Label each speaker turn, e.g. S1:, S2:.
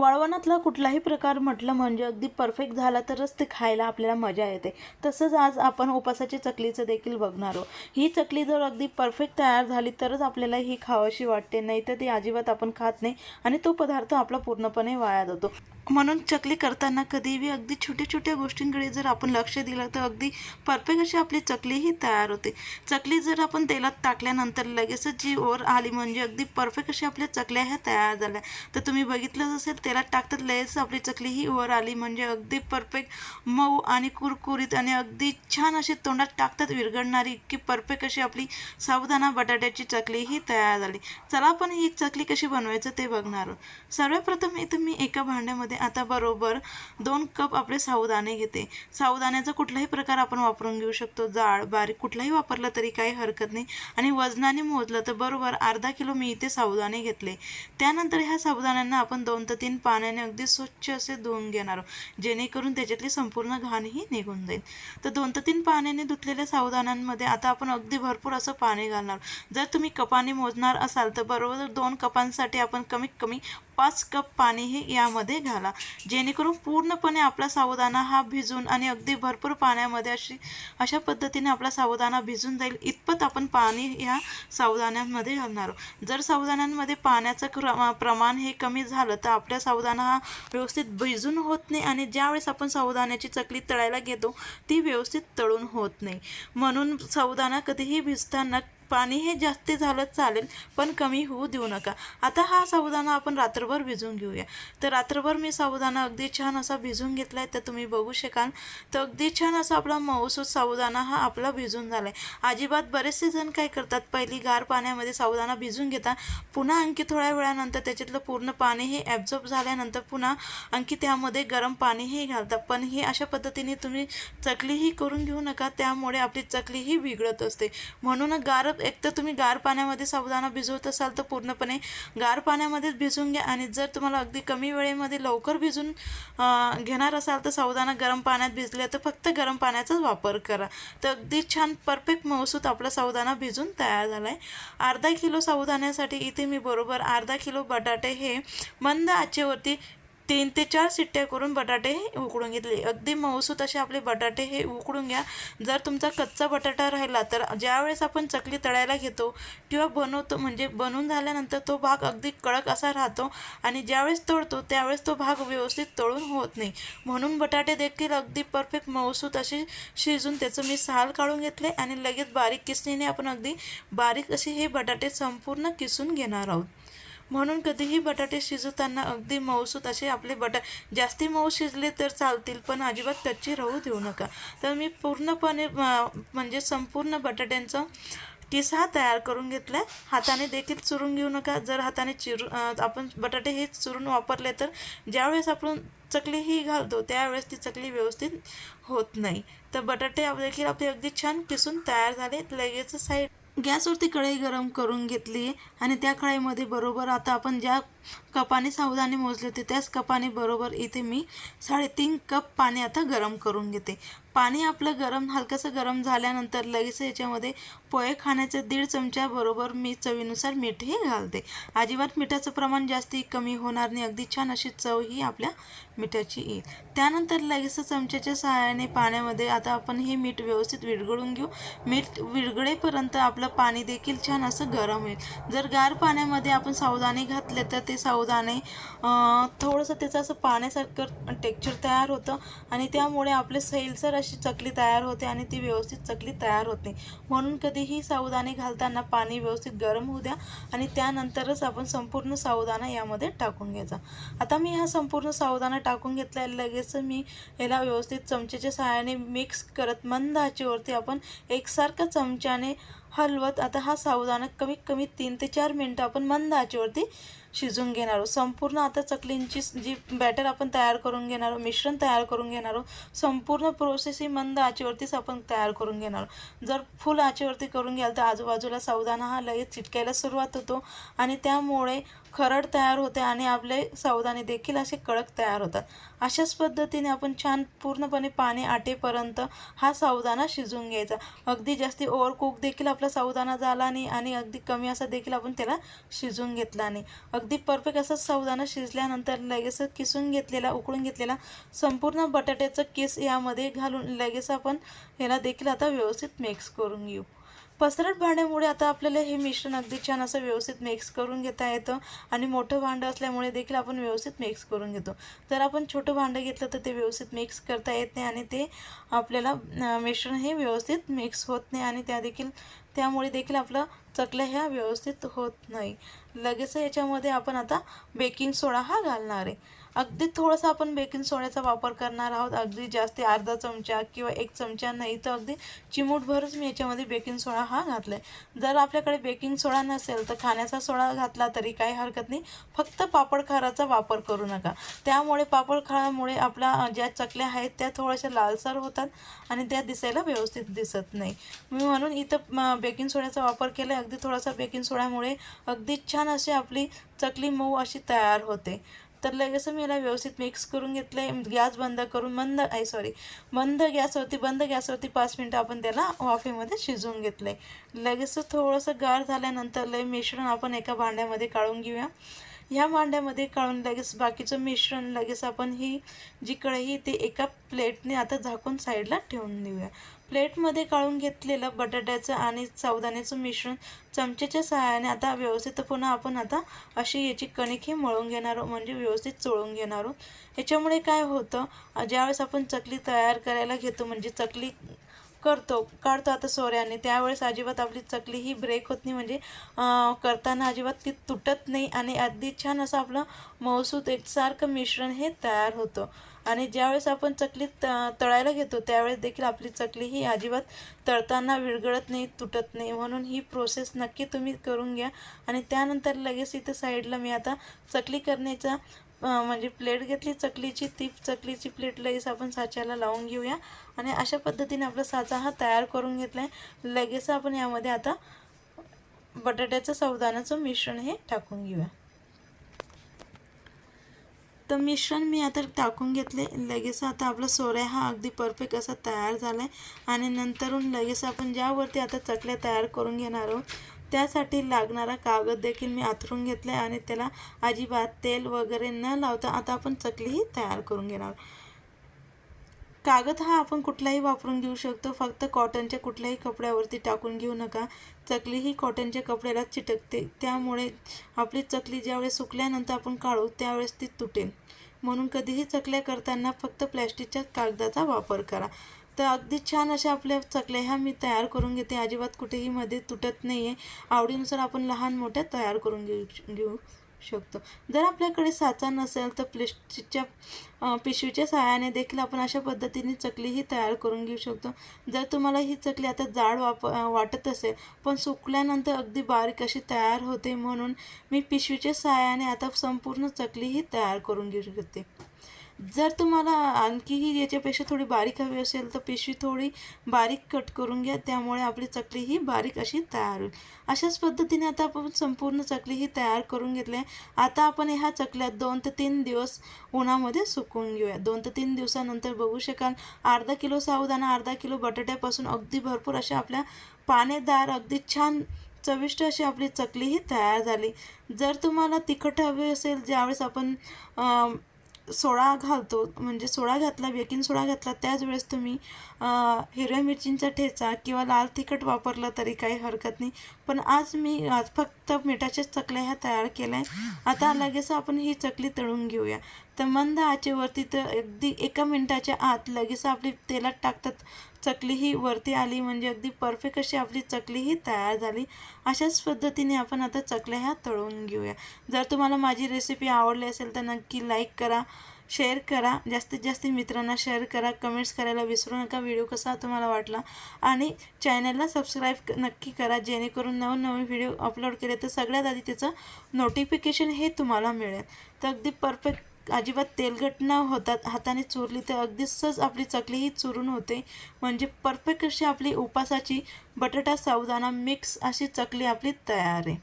S1: वाळवणातला कुठलाही प्रकार म्हटलं म्हणजे अगदी परफेक्ट झाला तरच ते खायला आपल्याला मजा येते. तसंच आज आपण उपासाची चकलीचं देखील बघणार आहोत. ही चकली जर अगदी परफेक्ट तयार झाली तरच आपल्याला ही खावाशी वाटते नाही तर ती अजिबात आपण खात नाही आणि तो पदार्थ आपला पूर्णपणे वाया जातो. म्हणून चकली करताना कधीही अगदी छोट्या छोट्या गोष्टींकडे जर आपण लक्ष दिलं तर अगदी परफेक्ट अशी आपली चकलीही तयार होते. चकली जर आपण तेलात टाकल्यानंतर लगेचच जी ओर आली म्हणजे अगदी परफेक्ट अशी आपल्या चकल्या ह्या तयार झाल्या. तर तुम्ही बघितलंच असेल तेलात टाकतात. लगेच आपली चकली ही वर आली. म्हणजे अगदी परफेक्ट मऊ आणि कुरकुरीत आणि अगदी छान अशी तोंडात टाकतात विरघडणारी इतकी परफेक्ट अशी आपली साबुदाणा बटाट्याची चकली ही तयार झाली. चला आपण ही चकली कशी बनवायचं ते बघणार आहोत. सर्वप्रथम इथं मी एका भांड्यामध्ये आता बरोबर दोन कप आपले सावदाणे घेते. साबुदाण्याचा कुठलाही प्रकार आपण वापरून घेऊ शकतो. जाड बारीक कुठलाही वापरला तरी काही हरकत नाही. आणि वजनाने मोजलं तर बरोबर अर्धा किलो मी इथे सावदाणे घेतले. त्यानंतर ह्या साबुदाण्यांना आपण दोन ते तीन पाण्याने अगदी स्वच्छ असे धुवून घेणार आहोत. जेणेकरून त्याच्यातली संपूर्ण घाणही निघून जाईल. तर दोन ते तीन पाण्याने धुतलेल्या सावधानांमध्ये आता आपण अगदी भरपूर असं पाणी घालणार जर तुम्ही कपाने मोजणार असाल तर बरोबर दोन कपांसाठी आपण कमीत कमी पाच कप पाणी हे यामध्ये घाला. जेणेकरून पूर्णपणे आपला साबुदाणा हा भिजून आणि अगदी भरपूर पाण्यामध्ये अशी अशा पद्धतीने आपला साबुदाणा भिजून जाईल. इतपत आपण पाणी ह्या साबुदाण्यांमध्ये घालणार जर साबुदाण्यांमध्ये पाण्याचं क्रमा प्रमाण हे कमी झालं तर आपल्या साबुदाणा हा व्यवस्थित भिजून होत नाही आणि ज्यावेळेस आपण साबुदाण्याची चकली तळायला घेतो ती व्यवस्थित तळून होत नाही. म्हणून साबुदाणा कधीही भिजताना पाणी हे जास्त झालं चालेल पण कमी होऊ देऊ नका. आता हा साबुदाणा आपण रात्रभर भिजवून घेऊया. तर रात्रभर मी साबुदाणा अगदी छान असा भिजवून घेतला आहे तर तुम्ही बघू शकाल. तर अगदी छान असा आपला मऊसूद साबुदाणा हा आपला भिजून झाला आहे अजिबात बरेचसे जण काय करतात पहिली गार पाण्यामध्ये साबुदाणा भिजून घेतात. पुन्हा आणखी थोड्या वेळानंतर त्याच्यातलं पूर्ण पाणी हे ॲब्झॉर्ब झाल्यानंतर पुन्हा आणखी त्यामध्ये गरम पाणीही घालतात. पण हे अशा पद्धतीने तुम्ही चकलीही करून घेऊ नका त्यामुळे आपली चकलीही बिघडत असते. म्हणून गार एक तर तुम्ही गार पाण्यामध्ये साबुदाणा भिजवत असाल तर पूर्णपणे गार पाण्यामध्येच भिजून घ्या. आणि जर तुम्हाला अगदी कमी वेळेमध्ये लवकर भिजून घेणार असाल तर साबुदाणा गरम पाण्यात भिजले तर फक्त गरम पाण्याचाच वापर करा. तर अगदी छान परफेक्ट मौसूत आपला साबुदाणा भिजून तयार झाला आहे अर्धा किलो साबुदाण्यासाठी इथे मी बरोबर अर्धा किलो बटाटे हे मंद आचेवरती तीन ते चार शिट्ट्या करून बटाटे हे उकडून घेतले. अगदी मऊसूत असे आपले बटाटे हे उकडून घ्या. जर तुमचा कच्चा बटाटा राहिला तर ज्यावेळेस आपण चकली तळायला घेतो किंवा बनवतो म्हणजे बनवून झाल्यानंतर तो भाग अगदी कडक असा राहतो आणि ज्यावेळेस तळतो त्यावेळेस तो भाग व्यवस्थित तळून होत नाही. म्हणून बटाटे देखील अगदी परफेक्ट मऊसूत असे शिजून त्याचं मी साल काढून घेतले आणि लगेच बारीक किसणीने आपण अगदी बारीक असे हे बटाटे संपूर्ण किसून घेणार आहोत. म्हणून कधीही बटाटे शिजवताना अगदी मऊसूत असे आपले बटा जास्ती मऊ शिजले तर चालतील पण अजिबात कच्चे राहू देऊ नका. तर मी पूर्णपणे म्हणजे संपूर्ण बटाट्यांचं किसा तयार करून घेतला आहे हाताने देखील चुरून घेऊ नका. जर हाताने चिरू आपण बटाटे हे चुरून वापरले तर ज्यावेळेस आपण चकली ही घालतो त्यावेळेस ती चकली व्यवस्थित होत नाही. तर बटाटे आप- देखील आपले अगदी छान किसून तयार झाले. लगेच साईड गॅसवरती कढई गरम करून घेतली आणि त्या कढईमध्ये बरोबर आता आपण ज्या कपाने सावधाने मोजले होते त्याच कपाने बरोबर इथे मी साडेतीन कप पाणी आता गरम करून घेते. पाणी आपलं गरम हलकंसं गरम झाल्यानंतर लगेच याच्यामध्ये पोहे खाण्याचे दीड चमच्याबरोबर मी चवीनुसार मीठही घालते. अजिबात मिठाचं प्रमाण जास्ती कमी होणार नाही. अगदी छान अशी चव ही आपल्या मिठाची येईल. त्यानंतर लगेच चमच्याच्या सहाय्याने पाण्यामध्ये आता आपण हे मीठ व्यवस्थित विरघळून घेऊ. मीठ विरघळेपर्यंत आपलं पाणी देखील छान असं गरम होईल. जर गार पाण्यामध्ये आपण सावधाने घातले तर ते सावधाने थोडंसं त्याचं असं पाण्यासारखं टेक्चर तयार होतं आणि त्यामुळे आपले सैलसर अशी चकली तयार होते आणि ती व्यवस्थित चकली तयार होत नाही. म्हणून कधीही सावदाणे घालताना पाणी व्यवस्थित गरम होऊ द्या आणि त्यानंतरच आपण संपूर्ण सावदाणा यामध्ये टाकून घ्यायचा. आता मी हा संपूर्ण सावदाणा टाकून घेतला लगेच मी याला व्यवस्थित चमच्याच्या सहाय्याने मिक्स करत मंद आचेवरती आपण एकसारख्या चमच्याने हलवत आता हा सावदाणा कमीत कमी तीन ते चार मिनटं आपण मंद आचेवरती शिजून घेणार आहोत. संपूर्ण आता चकलींची जी बॅटर आपण तयार करून घेणार आहोत मिश्रण तयार करून घेणार आहोत संपूर्ण प्रोसेस ही मंद आचेवरतीच आपण तयार करून घेणार आहोत. जर फुल आचेवरती करून घ्याल तर आजूबाजूला सावधान हा लगेच चिटकायला सुरुवात होतो. आणि त्यामुळे खरड तयार होते आणि आपले सावधाने देखील असे कडक तयार होतात. अशाच पद्धतीने आपण छान पूर्णपणे पाणी आटेपर्यंत हा सावदाणा शिजवून घ्यायचा. अगदी जास्ती ओव्हर कुक देखील आपला सावदाणा झाला नाही आणि अगदी कमी असा देखील आपण त्याला शिजवून घेतला नाही. अगदी परफेक्ट असा सावदाणा शिजल्यानंतर लगेच किसून घेतलेला उकळून घेतलेला संपूर्ण बटाट्याचं केस यामध्ये घालून लगेच आपण ह्याला देखील आता व्यवस्थित मिक्स करून घेऊ. पसरट भांड्यामुळे आता आपल्याला हे मिश्रण अगदी छान असं व्यवस्थित मिक्स करून घेता येतं आणि मोठं भांडं असल्यामुळे देखील आपण व्यवस्थित मिक्स करून घेतो. जर आपण छोटं भांडं घेतलं तर ते व्यवस्थित मिक्स करता येत नाही आणि ते आपल्याला मिश्रण हे व्यवस्थित मिक्स होत नाही आणि त्या देखील त्यामुळे देखील आपलं चकल्या ह्या व्यवस्थित होत नाही. लगेच याच्यामध्ये आपण आता बेकिंग सोडा हा घालणार आहे. अगदी थोडंसं आपण बेकिंग सोड्याचा वापर करणार आहोत. अगदी जास्ती अर्धा चमचा किंवा एक चमचा नाही तर अगदी चिमूटभरच मी याच्यामध्ये बेकिंग सोडा हा घातला आहे जर आपल्याकडे बेकिंग सोडा नसेल तर खाण्याचा सोडा घातला तरी काही हरकत नाही. फक्त पापड खाराचा वापर करू नका. त्यामुळे पापड खारामुळे आपल्या ज्या चकल्या आहेत त्या थोड्याशा लालसर होतात आणि त्या दिसायला व्यवस्थित दिसत नाही. मी म्हणून इथं बेकिंग सोड्याचा वापर केला अगदी थोडासा बेकिंग सोड्यामुळे अगदी छान अशी आपली चकली मऊ अशी तयार होते. तर लगेच मी याला व्यवस्थित मिक्स करून घेतले गॅस बंद करून मंद आहे सॉरी मंद गॅसवरती बंद गॅसवरती पाच मिनटं आपण त्याला वाफेमध्ये शिजवून घेतले लगेच थोडंसं गार झाल्यानंतर लय मिश्रण आपण एका भांड्यामध्ये काढून घेऊया. ह्या भांड्यामध्ये काढून लगेच बाकीचं मिश्रण लगेच आपण ही जी कढई ती एका प्लेटने आता झाकून साईडला ठेवून देऊया. प्लेटमध्ये काढून घेतलेलं बटाट्याचं आणि सावदाण्याचं मिश्रण चमच्याच्या सहाय्याने आता व्यवस्थित पुन्हा आपण आता अशी याची कणिक ही मळून घेणार आहोत म्हणजे व्यवस्थित चोळून घेणार आहोत. याच्यामुळे काय होतं ज्यावेळेस आपण चकली तयार करायला घेतो म्हणजे चकली करतो काढतो आता सोऱ्याने त्यावेळेस अजिबात आपली चकली ही ब्रेक होत नाही म्हणजे करताना अजिबात ती तुटत नाही आणि अगदी छान असं आपलं मौसूद एकसारखं मिश्रण हे तयार होतं. आणि ज्यावेळेस आपण चकली त तळायला घेतो त्यावेळेस देखील आपली चकली ही अजिबात तळताना विरघळत नाही तुटत नाही. म्हणून ही प्रोसेस नक्की तुम्ही करून घ्या. आणि त्यानंतर लगेच इथं साईडला मी आता चकली करण्याचा म्हणजे प्लेट घेतली. चकलीची ती चकलीची प्लेट लगेच आपण साच्याला लावून घेऊया. आणि अशा पद्धतीने आपला साचा हा तयार करून घेतला आहे लगेच आपण यामध्ये आता बटाट्याचं सावधानाचं मिश्रण हे टाकून घेऊया. तर मिश्रण मी आता टाकून घेतले. लगेच आता आपला सोऱ्या हा अगदी परफेक्ट असा तयार झाला आहे आणि नंतरून लगेच आपण ज्यावरती आता चकल्या तयार करून घेणार आहोत त्यासाठी लागणारा कागद देखील मी आथरून घेतला आहे आणि त्याला अजिबात तेल वगैरे न लावता आता आपण चकलीही तयार करून घेणार आहोत. कागद हा आपण कुठलाही वापरून घेऊ शकतो. फक्त कॉटनच्या कुठल्याही कपड्यावरती टाकून घेऊ नका. चकली ही कॉटनच्या कपड्याला चिटकते. त्यामुळे आपली चकली ज्यावेळेस सुकल्यानंतर आपण काढू त्यावेळेस ती तुटेल. म्हणून कधीही चकल्या करताना फक्त प्लॅस्टिकच्या कागदाचा वापर करा. तर अगदी छान अशा आपल्या चकल्या ह्या मी तयार करून घेते. अजिबात कुठेही मध्ये तुटत नाही आहे आवडीनुसार आपण लहान मोठ्या तयार करून घेऊ घेऊ. शकतो. जर आपल्याकडे साचा नसेल तर प्लास्टिकच्या पिशवीच्या सहाय्याने देखील आपण अशा पद्धतीने चकलीही तयार करून घेऊ शकतो. जर तुम्हाला ही चकली आता जाड वाप वाटत असेल पण सुकल्यानंतर अगदी बारीक अशी तयार होते म्हणून मी पिशवीच्या सहाय्याने आता संपूर्ण चकलीही तयार करून घेऊ शकते. जर तुम्हाला आणखीही याच्यापेक्षा थोडी बारीक हवी असेल तर पिशवी थोडी बारीक कट करून घ्या. त्यामुळे आपली चकली ही बारीक अशी तयार होईल. अशाच पद्धतीने आता आपण संपूर्ण चकली ही तयार करून घेतली आहे. आता आपण ह्या चकल्या दोन ते तीन दिवस उन्हामध्ये सुकवून घेऊया. दोन ते तीन दिवसानंतर बघू शकाल अर्धा किलो सावदाणा अर्धा किलो बटाट्यापासून अगदी भरपूर अशा आपल्या पानेदार अगदी छान चविष्ट अशी आपली चकली ही तयार झाली. जर तुम्हाला तिखट हवी असेल ज्यावेळेस आपण सोडा घालतो म्हणजे सोडा घातला बेकिंग सोडा घातला त्याच वेळेस तुम्ही हिरव्या मिरचींचा ठेचा किंवा लाल तिखट वापरला तरी काही हरकत नाही. पण आज मी आज फक्त मिठाच्याच चकल्या ह्या तयार केल्या आहे आता लगेच आपण ही चकली तळून घेऊया. तर मंद आचेवरती तर अगदी एका मिनटाच्या आत लगेच आपली तेलात टाकतात चकली ही वरती आली म्हणजे अगदी परफेक्ट अशी आपली चकली ही तयार झाली. अशाच पद्धतीने आपण आता चकल्या ह्या तळून घेऊया. जर तुम्हाला माझी रेसिपी आवडली असेल तर नक्की लाईक करा शेअर करा. जास्तीत जास्त मित्रांना शेअर करा. कमेंट्स करायला विसरू नका. व्हिडिओ कसा तुम्हाला वाटला? आणि चॅनलला सबस्क्राईब नक्की करा. जेणेकरून नवनवीन व्हिडिओ अपलोड केले तर सगळ्यात आधी त्याचं नोटिफिकेशन हे तुम्हाला मिळेल. तर अगदी परफेक्ट अजिबात तेलगट न होतात हाताने चुरली तर अगदी सहज आपली चकलीही चुरून होते. म्हणजे परफेक्ट अशी आपली उपासाची बटाटा सावदाणा मिक्स अशी चकली आपली तयार आहे.